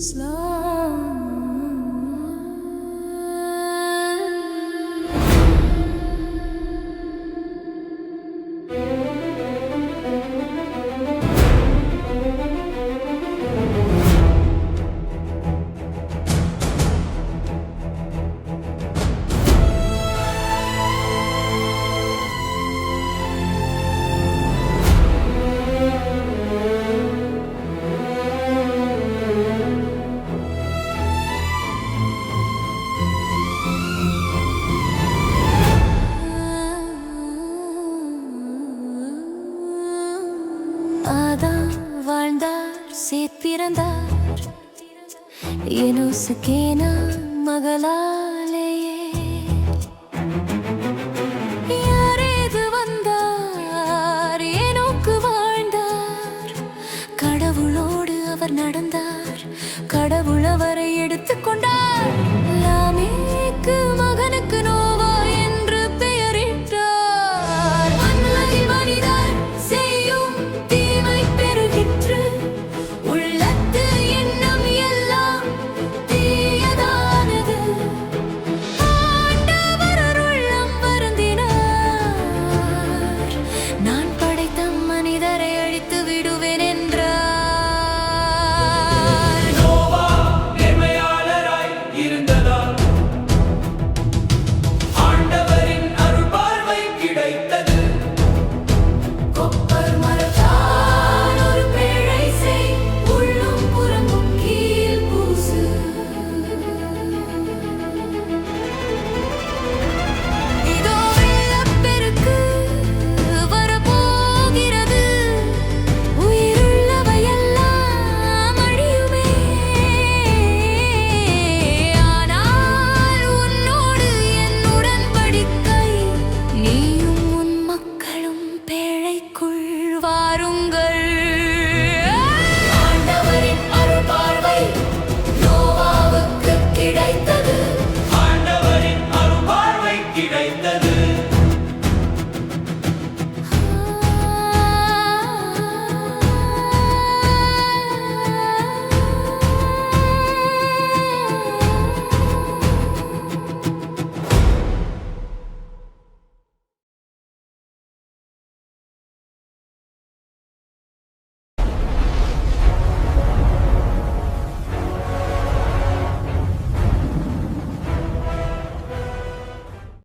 Slow. ஆதாம் வாழ்ந்தார் சேத் பிறந்தார். எனுசுக்கேனா மகளாலேயே. யாரேது வந்தார் ஏனோக்கு வாழ்ந்தார். கடவுளோடு அவர் நடந்தார் கடவுள் அவரை எடுத்துக்கொண்டார்.